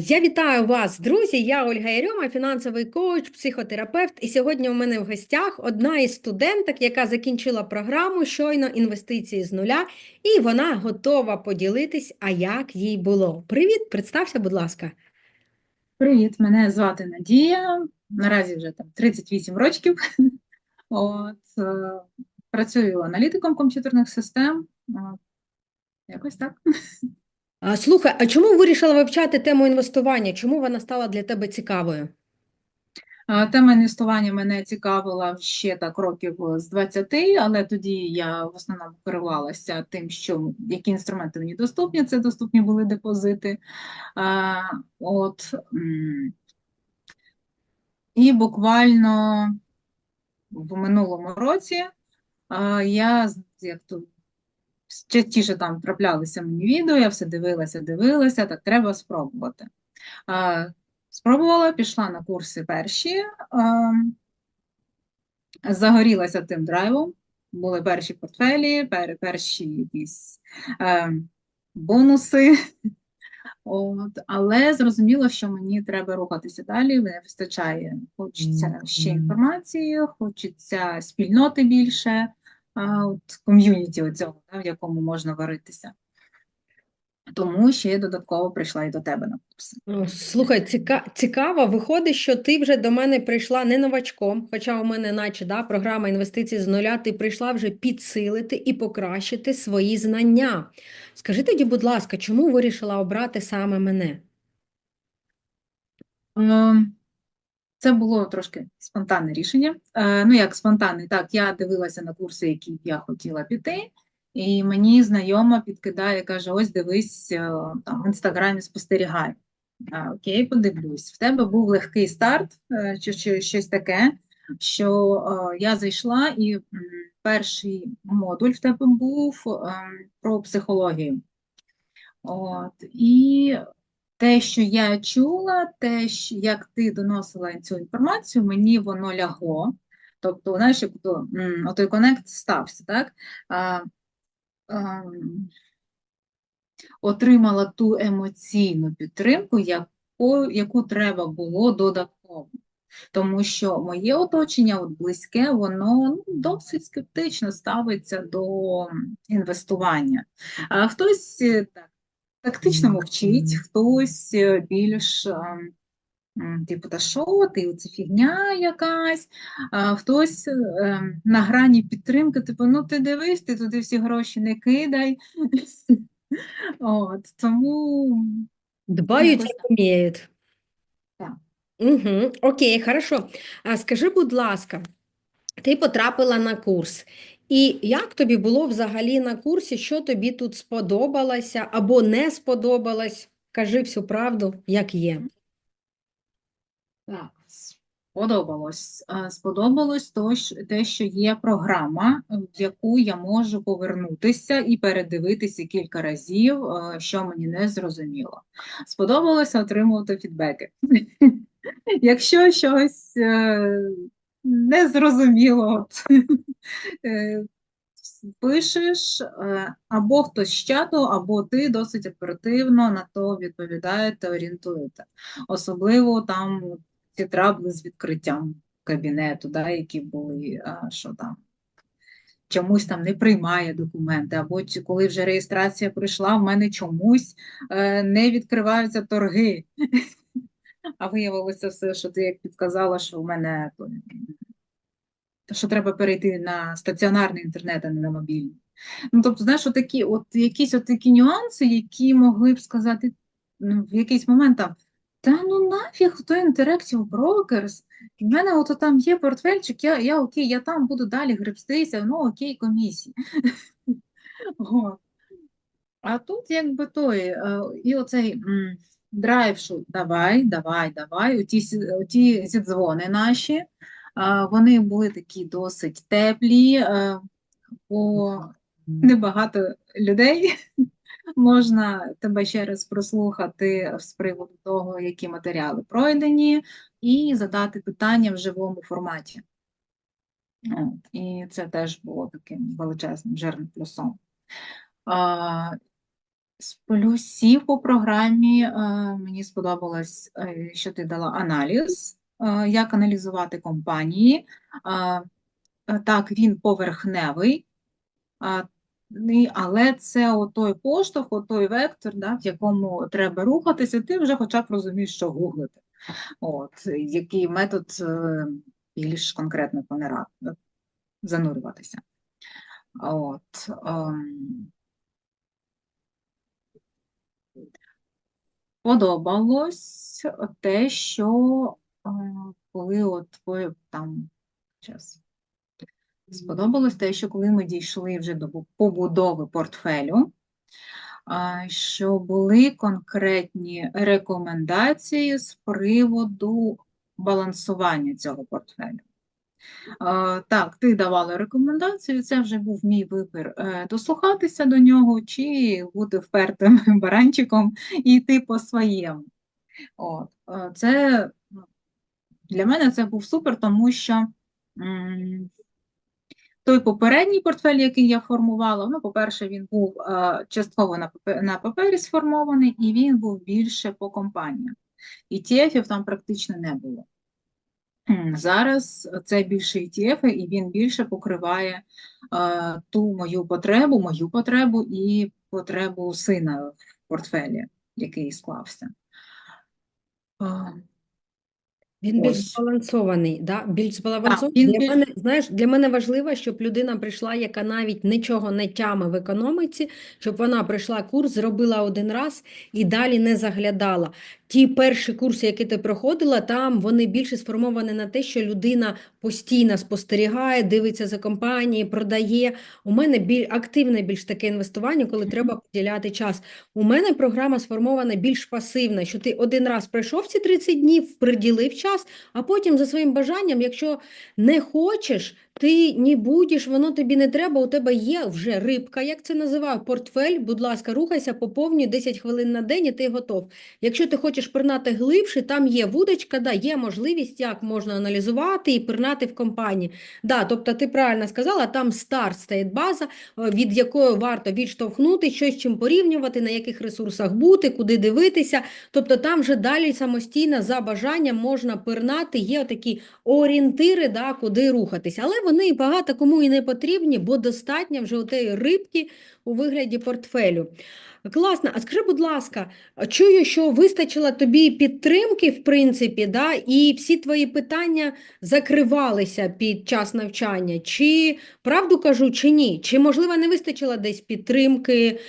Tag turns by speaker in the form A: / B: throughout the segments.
A: Я вітаю вас, друзі. Я Ольга Ярьома, фінансовий коуч, психотерапевт. І сьогодні у мене в гостях одна із студенток, яка закінчила програму щойно інвестиції з нуля, і вона готова поділитись, а як їй було. Привіт, представся, будь ласка.
B: Привіт, мене звати Надія. Наразі вже там 38 років. От, е, працюю аналітиком комп'ютерних систем. Якось так.
A: Слухай, а чому вирішила вивчати тему інвестування? Чому вона стала для тебе цікавою?
B: Е, Тема інвестування мене цікавила ще так років з 20, але тоді я в основному керувалася тим, що які інструменти мені доступні. Це доступні були депозити. Е, От, і буквально в минулому році я як то частіше там траплялися мені відео, я все дивилася, дивилася, так треба спробувати. А, Спробувала, пішла на курси перші, а, загорілася тим драйвом, були перші портфелі, пер, перші якісь е, бонуси. От, але зрозуміло, що мені треба рухатися далі, не вистачає. Хочеться ще інформації, хочеться спільноти більше, от, ком'юніті оцього, да, в якому можна варитися. Тому ще додатково прийшла і до тебе на курси.
A: Слухай, ціка... цікаво, виходить, що ти вже до мене прийшла не новачком, хоча у мене, наче, да, програма інвестицій з нуля, ти прийшла вже підсилити і покращити свої знання. Скажи тоді, будь ласка, чому вирішила обрати саме мене?
B: Ем, Це було трошки спонтанне рішення. Е, Ну, як спонтанне, так, я дивилася на курси, які я хотіла піти, і мені знайома підкидає, каже: ось дивись, е, там в інстаграмі спостерігай. Окей, подивлюсь. В тебе був легкий старт, е, чи, чи щось таке, що я зайшла, і перший модуль в тебе був е, про психологію. От, і те, що я чула, те, як ти доносила цю інформацію, мені воно лягло. Тобто, знаєш, як то, отой конект стався, так? А, ем, отримала ту емоційну підтримку, яку, яку треба було додатково. Тому що моє оточення, от близьке, воно ну, досить скептично ставиться до інвестування. А хтось е, так, тактично мовчить, хтось е, більш типу, та що ти, це фігня якась, а хтось ем, на грані підтримки, типу, ну ти дивись, ти туди всі гроші не кидай. От, тому
A: Дбають, як вміють.
B: так.
A: Угу. Окей, хорошо. А скажи, будь ласка, ти потрапила на курс. І як тобі було взагалі на курсі, що тобі тут сподобалося або не сподобалось? Кажи всю правду, як є.
B: Так, сподобалось. Е, Сподобалось то, те, що є програма, в яку я можу повернутися і передивитися кілька разів, е, що мені не зрозуміло. Сподобалося отримувати фідбеки. Якщо щось е, не зрозуміло, пишеш, е, або хтось з чату, або ти досить оперативно на то відповідаєте, орієнтуєте. Особливо там ці трабли з відкриттям кабінету, да, які були, що там чомусь там не приймає документи, або коли вже реєстрація прийшла, в мене чомусь е, не відкриваються торги. А виявилося все, що ти як підказала, що в мене що треба перейти на стаціонарний інтернет, а не на мобільний. Ну, тобто, знаєш, отакі, от якісь от такі нюанси, які могли б сказати ну, в якийсь момент там, та ну нафіг той Interactive Brokers, в мене от там є портфельчик, я, я окей, я там буду далі гребстися, ну окей, комісії. А тут якби той, е, і оцей драйв, що давай, давай, давай, оті, оті зідзвони наші, вони були такі досить теплі, е, бо небагато людей. Можна тебе ще раз прослухати з приводу того, які матеріали пройдені, і задати питання в живому форматі. От, і це теж було таким величезним жирним плюсом. А, З плюсів по програмі е, мені сподобалось, е, що ти дала аналіз, як аналізувати компанії. Е, е, Так, він поверхневий, але це отой поштовх, отой вектор, да, в якому треба рухатися, ти вже хоча б розумієш, що гуглити. От, який метод е, більш конкретно занурюватися. От, ем, Подобалось те, що е, коли от там час. Сподобалось те, що коли ми дійшли вже до побудови портфелю, що були конкретні рекомендації з приводу балансування цього портфелю. Так, ти давала рекомендацію, це вже був мій вибір е, дослухатися до нього чи бути впертим баранчиком і йти по своєму. От, е, це для мене це був супер, тому що той попередній портфель, який я формувала, ну, по-перше, він був е, частково на папе- на папері сформований, і він був більше по компаніям. ETF-ів там практично не було. Зараз це більше ETF, і він більше покриває е, ту мою потребу, мою потребу і потребу сина в портфелі, який склався. Е,
A: Він більш
B: Ось.
A: збалансований, да? Більш збалансований.
B: він
A: Для
B: більш-
A: мене, знаєш, для мене важливо, щоб людина прийшла, яка навіть нічого не тяме в економіці, щоб вона прийшла курс, зробила один раз і далі не заглядала. Ті перші курси, які ти проходила, там вони більше сформовані на те, що людина постійно спостерігає, дивиться за компанією, продає. У мене біль, активне більш таке інвестування, коли треба поділяти час. У мене програма сформована більш пасивна, що ти один раз пройшов ці 30 днів, приділив час, а потім за своїм бажанням, якщо не хочеш, ти не будеш, воно тобі не треба, у тебе є вже рибка, як це називаю, портфель, будь ласка, рухайся, поповнюй 10 хвилин на день і ти готов. Якщо ти хочеш пирнати глибше, там є вудочка, да, є можливість, як можна аналізувати і пирнати в компанії. Да, тобто ти правильно сказала, там старт стоїть база, е, від якої варто відштовхнути, щось чим порівнювати, на яких ресурсах бути, куди дивитися. Тобто там вже далі самостійно за бажанням можна пирнати, є такі орієнтири, да, куди рухатися. Але вони багато кому і не потрібні, бо достатньо вже отеї рибки у вигляді портфелю. Класно. А скажи, будь ласка, чую, що вистачило тобі підтримки, в принципі, да, і всі твої питання закривалися під час навчання. Чи правду кажу, чи ні? Чи, можливо, не вистачило десь підтримки?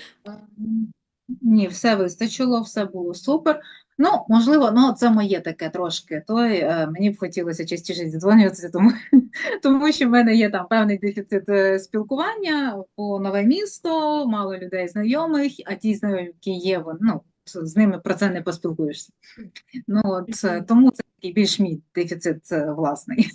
B: Ні, все вистачило, все було супер. Ну, можливо, ну це моє таке трошки. Той е, мені б хотілося частіше зідзвонюватися, тому, тому що в мене є там певний дефіцит е, спілкування по нове місто, мало людей знайомих, а ті знайомі, які є, вони, ну, з ними про це не поспілкуєшся. Ну, от, тому це такий більш мій дефіцит е, власний.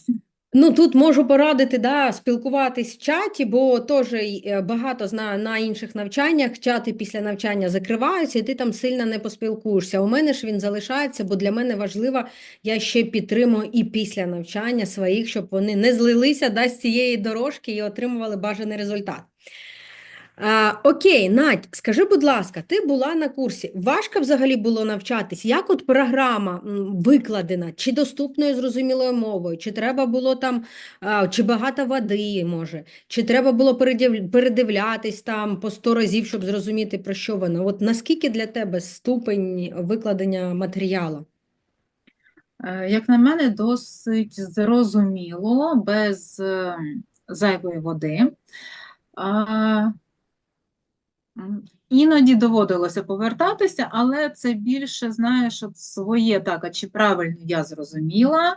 A: Ну, тут можу порадити, да, спілкуватись в чаті, бо теж е, багато знаю на інших навчаннях, чати після навчання закриваються, і ти там сильно не поспілкуєшся. У мене ж він залишається, бо для мене важливо, я ще підтримую і після навчання своїх, щоб вони не злилися да, з цієї дорожки і отримували бажаний результат. А, окей, Надь, скажи, будь ласка, ти була на курсі. Важко взагалі було навчатись? Як от програма викладена? Чи доступною зрозумілою мовою? Чи треба було там, а, чи багато води, може? Чи треба було передив- передивлятись там по 100 разів, щоб зрозуміти, про що воно? От наскільки для тебе ступень викладення матеріалу?
B: Е, Як на мене, досить зрозуміло, без е, зайвої води. Іноді доводилося повертатися, але це більше, знаєш, от своє так, а чи правильно я зрозуміла,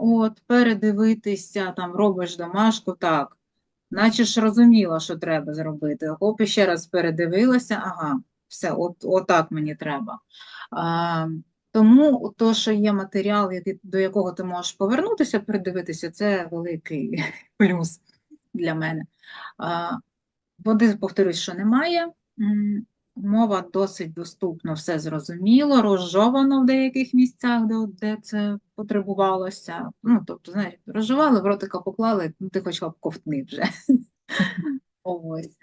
B: от, передивитися, там, робиш домашку, так, наче ж розуміла, що треба зробити. Хоп, і ще раз передивилася, ага, все, от, отак мені треба. А, тому то, що є матеріал, до якого ти можеш повернутися, передивитися, це великий плюс для мене. А, Води, повторюсь, що немає. Мова досить доступно, все зрозуміло, розжовано в деяких місцях, де, це потребувалося. Ну, тобто, знаєш, розжували, в ротика поклали, ну, ти хоч ковтни вже. Ось.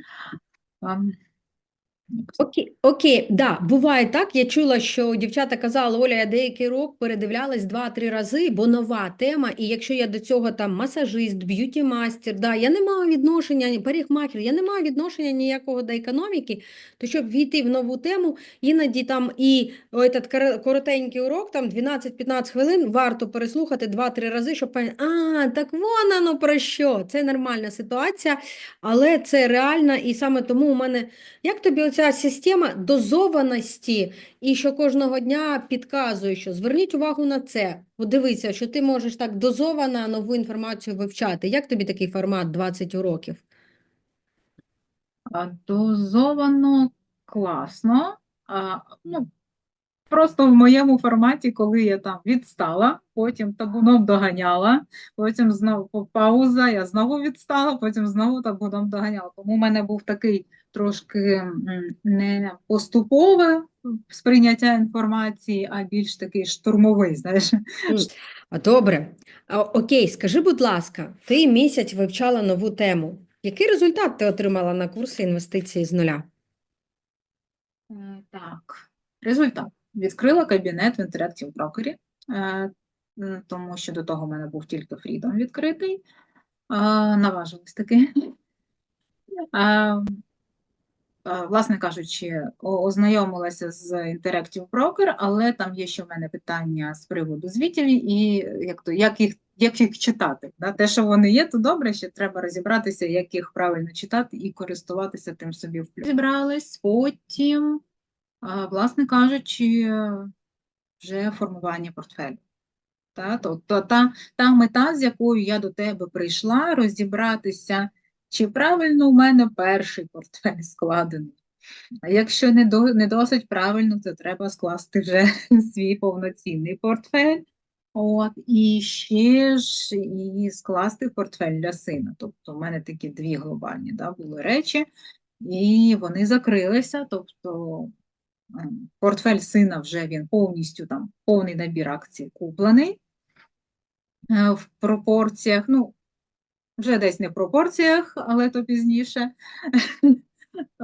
A: Окей, окей, да, буває так. Я чула, що дівчата казали, Оля, я деякий рок передивлялась два-три рази, бо нова тема. І якщо я до цього там масажист, б'юті-мастер, да, я не маю відношення, парикмахер, я не маю відношення ніякого до економіки, то щоб війти в нову тему, іноді там і этот коротенький урок, там 12-15 хвилин, варто переслухати два-три рази, щоб поняти, а, так вон оно про що. Це нормальна ситуація, але це реально, і саме тому у мене. Як тобі оця система дозованості і що кожного дня підказує, що зверніть увагу на це, подивися, що ти можеш так дозовано нову інформацію вивчати. Як тобі такий формат 20 уроків?
B: Дозовано класно. А, ну, просто в моєму форматі, коли я там відстала, потім табуном доганяла, потім знову пауза, я знову відстала, потім знову табуном доганяла. Тому в мене був такий трошки не поступове сприйняття інформації, а більш такий штурмовий, знаєш.
A: Добре. Окей, скажи, будь ласка, ти місяць вивчала нову тему. Який результат ти отримала на курси інвестиції з нуля?
B: Е, Так, результат. Відкрила кабінет в Interactive Broker, е, тому що до того в мене був тільки Freedom відкритий. Наважилась таки. Е, е, Власне кажучи, ознайомилася з Interactive Broker, але там є ще в мене питання з приводу звітів і як, то, як, їх, як їх читати. Да? Те, що вони є, то добре, ще треба розібратися, як їх правильно читати і користуватися тим собі в. Зібрались, потім, власне кажучи, вже формування портфелю. Та, та, та мета, з якою я до тебе прийшла, розібратися, чи правильно у мене перший портфель складений. А якщо не, до, не досить правильно, то треба скласти вже свій повноцінний портфель. От, і ще ж і скласти портфель для сина. Тобто, в мене такі дві глобальні да, були речі, і вони закрилися. Тобто, ем, портфель сина вже він повністю там повний набір акцій куплений е, в пропорціях. Ну, вже десь не в пропорціях, але то пізніше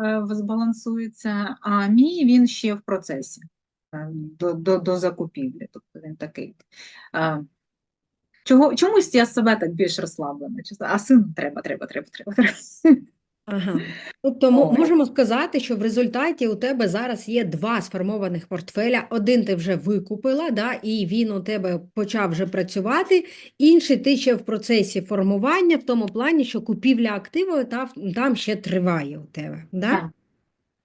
B: е, збалансується. А мій він ще в процесі е, до, до, до закупівлі. Тобто він такий. е, Чого, чомусь я себе так більш розслаблена. А сину треба, треба, треба, треба, треба.
A: Ага. Тобто
B: О.
A: можемо сказати, що в результаті у тебе зараз є два сформованих портфеля. Один ти вже викупила, да, і він у тебе почав вже працювати. Інший ти ще в процесі формування, в тому плані, що купівля активу та, там ще триває у тебе. Да?
B: Так,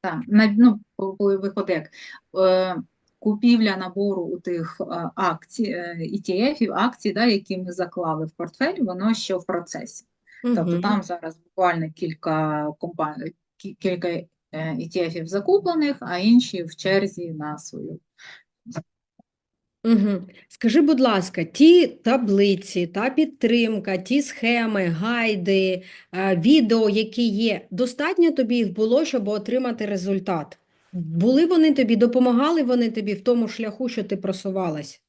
B: так. На- Ну, виходить як е, купівля набору у тих е, акцій, е, ETF-ів, акцій, да, які ми заклали в портфель, воно ще в процесі. Тобто там зараз буквально кілька компаній, кілька е, ETF-ів закуплених, а інші в черзі на свою.
A: Угу. Скажи, будь ласка, ті таблиці, та підтримка, ті схеми, гайди, е, відео, які є, достатньо тобі їх було, щоб отримати результат? Були вони тобі, допомагали вони тобі в тому шляху, що ти просувалась?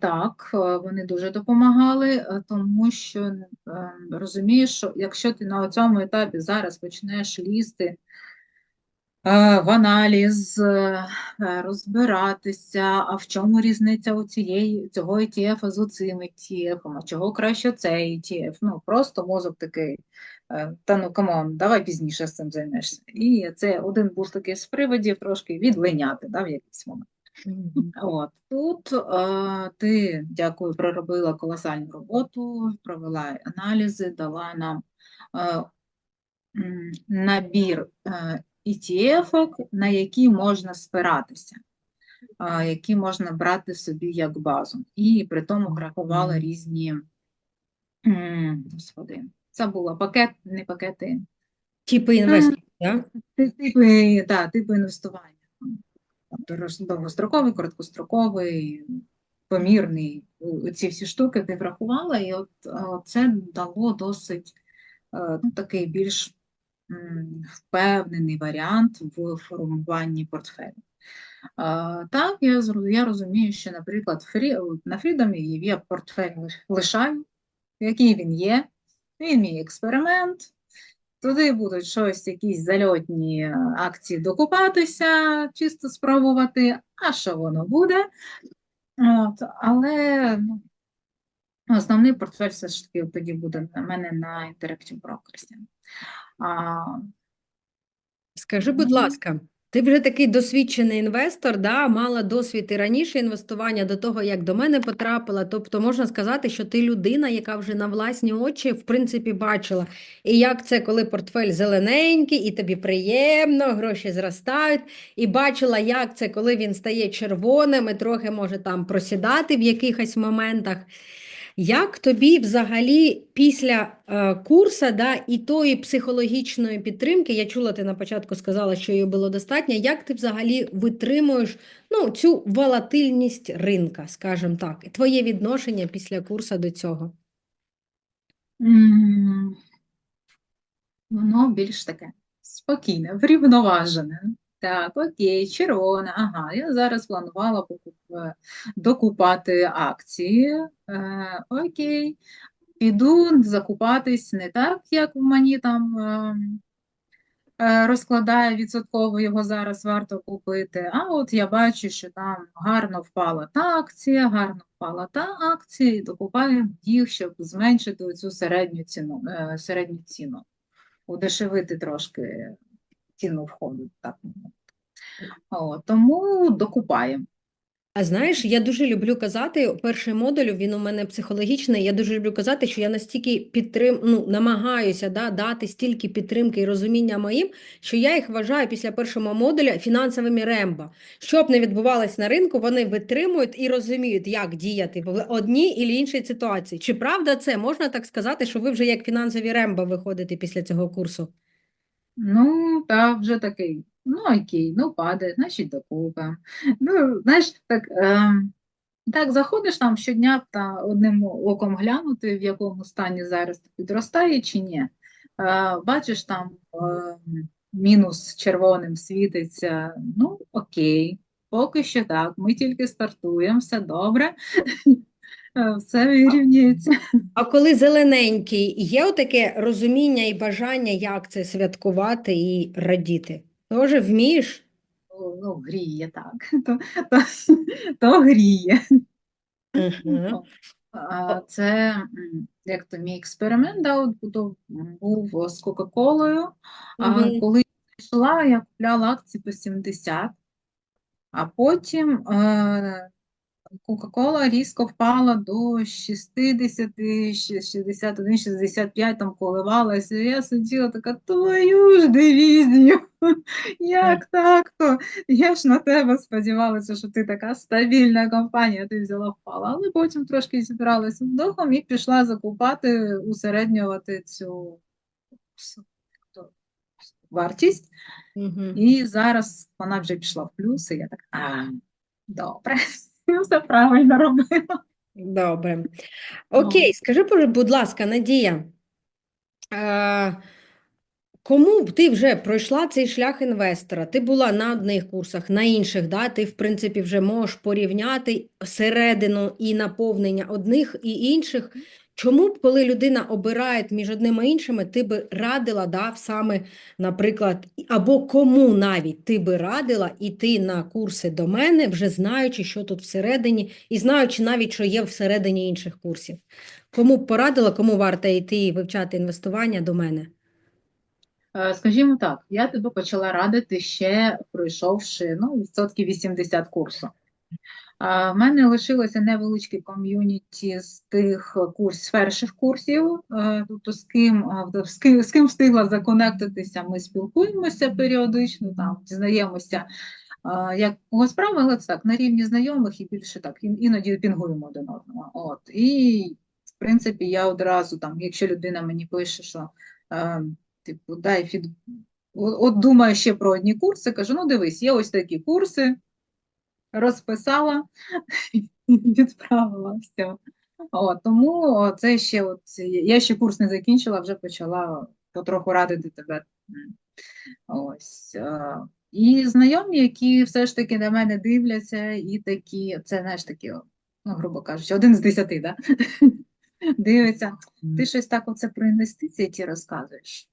B: Так, е, вони дуже допомагали, е, тому що е, розумієш, що якщо ти на цьому етапі зараз почнеш лізти в аналіз, розбиратися, а в чому різниця у цієї, цього ETF з оцим ETF, а чого краще цей ETF, ну просто мозок такий, та ну камон, давай пізніше з цим займешся. І це один був такий з приводів трошки відлиняти да, в якийсь момент. От тут е, ти, дякую, проробила колосальну роботу, провела аналізи, дала нам е, набір е, ETF-ок, на які можна спиратися, е, які можна брати собі як базу. І при тому врахувала різні, м, господи, це було пакет, не пакети,
A: Типи інвестицій,
B: ти- типи, да, типи інвестування. Довгостроковий, короткостроковий, помірний. Ці всі штуки ти врахувала, і от е, це дало досить е, ну, такий більш впевнений варіант в формуванні портфелю. Е, Так, я, я розумію, що, наприклад, фрі, на Фрідомі я портфель лишаю, який він є, він мій експеримент, туди будуть щось, якісь зальотні е, акції докупатися, чисто спробувати, а що воно буде. От, але ну, основний портфель все ж таки тоді буде на мене на Interactive Brokers. А,
A: Скажи, будь ласка, ти вже такий досвідчений інвестор, да, мала досвід і раніше інвестування до того, як до мене потрапила. Тобто можна сказати, що ти людина, яка вже на власні очі, в принципі, бачила. І як це, коли портфель зелененький, і тобі приємно, гроші зростають, і бачила, як це, коли він стає червоним і трохи може там просідати в якихось моментах. Як тобі взагалі після е, курсу да, і тої психологічної підтримки, я чула, ти на початку сказала, що її було достатньо, як ти взагалі витримуєш ну, цю волатильність ринка, скажімо так, твоє відношення після курсу до цього?
B: Воно більш таке спокійне, врівноважене. Так, окей, червона. Ага, я зараз планувала е, докупати акції. Е, окей, піду закупатись не так, як мені там е, е, розкладає відсотково, його зараз варто купити. А от я бачу, що там гарно впала та акція, гарно впала та акція, і докупаю їх, щоб зменшити цю середню ціну, е, середню ціну удешевити трошки ціну входу. Так. От, тому докупаємо.
A: А знаєш, я дуже люблю казати, перший модуль, він у мене психологічний, я дуже люблю казати, що я настільки підтрим, ну, намагаюся да, дати стільки підтримки і розуміння моїм, що я їх вважаю після першого модуля фінансовими рембо. Що б не відбувалось на ринку, вони витримують і розуміють, як діяти в одній і іншій ситуації. Чи правда це? Можна так сказати, що ви вже як фінансові рембо виходите після цього курсу?
B: Ну, та вже такий, ну окей, ну падає, значить докупимо. Ну, знаєш, так, ем, так заходиш там щодня та одним оком глянути, в якому стані зараз підростає чи ні. Е, бачиш там ем, мінус червоним світиться, ну окей, поки що так, ми тільки стартуємо, все добре, Е, все вирівнюється.
A: А коли зелененький, є отаке розуміння і бажання, як це святкувати і радіти? Тоже вмієш?
B: Ну, гріє так, то, то, то гріє.
A: Угу.
B: Це як то мій експеримент, да, був з Кока-Колою. А
A: Мгм.
B: коли я йшла, я купляла акції по 70, а потім е, Кока-Кола різко впала до 60, 61, 65, там коливалася. Я сиділа така, твою ж дивізію, як так то? Я ж на тебе сподівалася, що ти така стабільна компанія, ти взяла впала. Але потім трошки зібралася з духом і пішла закупати, усереднювати цю вартість.
A: Мгм.
B: І зараз вона вже пішла в плюс, і я так, а, добре, я все правильно робила.
A: Добре.
B: Ну.
A: Окей, скажи, бу- будь ласка, Надія, е, кому б ти вже пройшла цей шлях інвестора? Ти була на одних курсах, на інших, да? Ти, в принципі, вже можеш порівняти середину і наповнення одних і інших. Чому б, коли людина обирає між одними і іншими, ти би радила, да, саме, наприклад, або кому навіть ти би радила іти на курси до мене, вже знаючи, що тут всередині, і знаючи навіть, що є всередині інших курсів. Кому б порадила, кому варто йти і вивчати інвестування до мене?
B: Е, Скажімо так, я тебе почала радити ще пройшовши ну, відсотків 80 курсу. А в мене лишилося невеличке ком'юніті з тих курсів, з перших курсів, е, тобто з ким, е, з ким, з ким встигла законектитися, ми спілкуємося періодично, там, дізнаємося, е, як кого справи, але це так, на рівні знайомих і більше так, іноді пінгуємо один одного. От. І, в принципі, я одразу, там, якщо людина мені пише, що е, типу, дай фід... От, думаю ще про одні курси, кажу, ну дивись, є ось такі курси, розписала, відправила все. От, тому це ще от, я ще курс не закінчила, вже почала потроху радити тебе. Ось. е, І знайомі, які все ж таки на мене дивляться, і такі, це знаєш такі, ну, грубо кажучи, один з десяти, да? Дивиться, ти щось так оце про інвестиції ті розказуєш.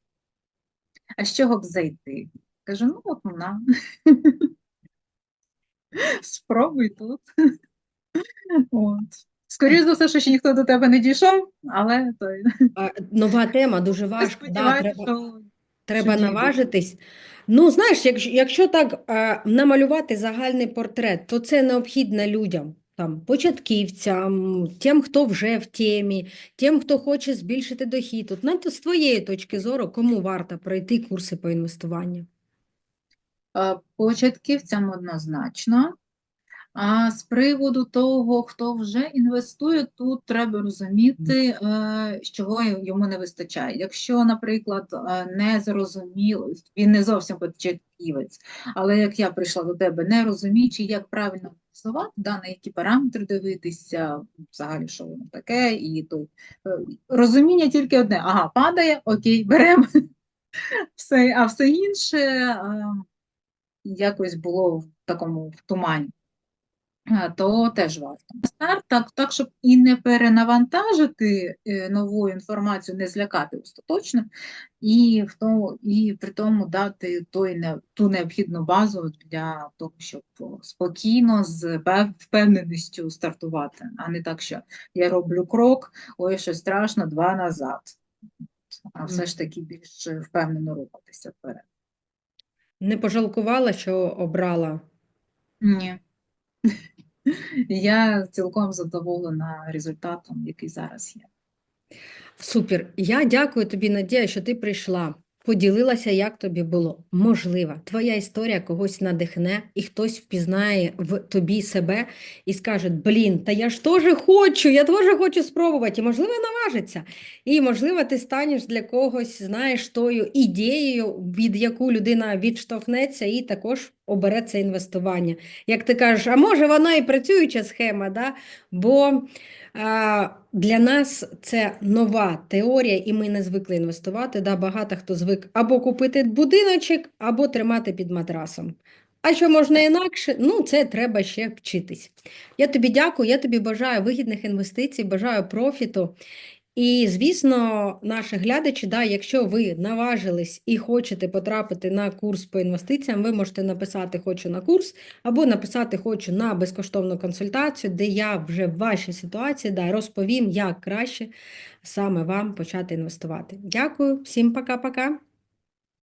B: А з чого б зайти? Кажу, ну от на. Спробуй тут. От. Скоріше за все, що ще ніхто до тебе не дійшов, але той.
A: Нова тема, дуже важко. Да, треба,
B: що
A: треба
B: дійдуть.
A: наважитись. Ну, знаєш, якщо, якщо так е, намалювати загальний портрет, то це необхідно людям, там, початківцям, тим, хто вже в темі, тим, хто хоче збільшити дохід. От навіть з твоєї точки зору, кому варто пройти курси по інвестуванню?
B: Е, Початківцям однозначно. А з приводу того, хто вже інвестує, тут треба розуміти, е, чого йому не вистачає. Якщо, наприклад, е, не зрозуміло, він не зовсім початківець, але як я прийшла до тебе, не розуміючи, як правильно інвестувати, да, на які параметри дивитися, взагалі, що воно таке, і то е, розуміння тільки одне: ага, падає, окей, беремо. Все, а все інше якось було в такому в тумані. То теж варто. Старт так, так, щоб і не перенавантажити е, нову інформацію, не злякати остаточно, і в тому, і при тому дати той не, ту необхідну базу для того, щоб спокійно, з впевненістю стартувати, а не так, що я роблю крок, ой, що страшно, два назад. А все ж таки більш впевнено рухатися вперед.
A: Не пожалкувала, що обрала?
B: Ні. Я цілком задоволена результатом, який зараз є.
A: Супер. Я дякую тобі, Надія, що ти прийшла. Поділилася, як тобі було. Можливо, твоя історія когось надихне, і хтось впізнає в тобі себе і скаже: Блін, та я ж теж хочу, я теж хочу спробувати. І, можливо, наважиться. І, можливо, ти станеш для когось, знаєш, тою ідеєю, від яку людина відштовхнеться і також обере це інвестування. Як ти кажеш, а може вона і працююча схема, да? бо а, Для нас це нова теорія, і ми не звикли інвестувати. Да, багато хто звик або купити будиночок, або тримати під матрасом. А що можна інакше? Ну, це треба ще вчитись. Я тобі дякую, я тобі бажаю вигідних інвестицій, бажаю профіту. І, звісно, наші глядачі, да, якщо ви наважились і хочете потрапити на курс по інвестиціям, ви можете написати «Хочу на курс» або написати «Хочу на безкоштовну консультацію», де я вже в вашій ситуації да, розповім, як краще саме вам почати інвестувати. Дякую, всім пока-пока.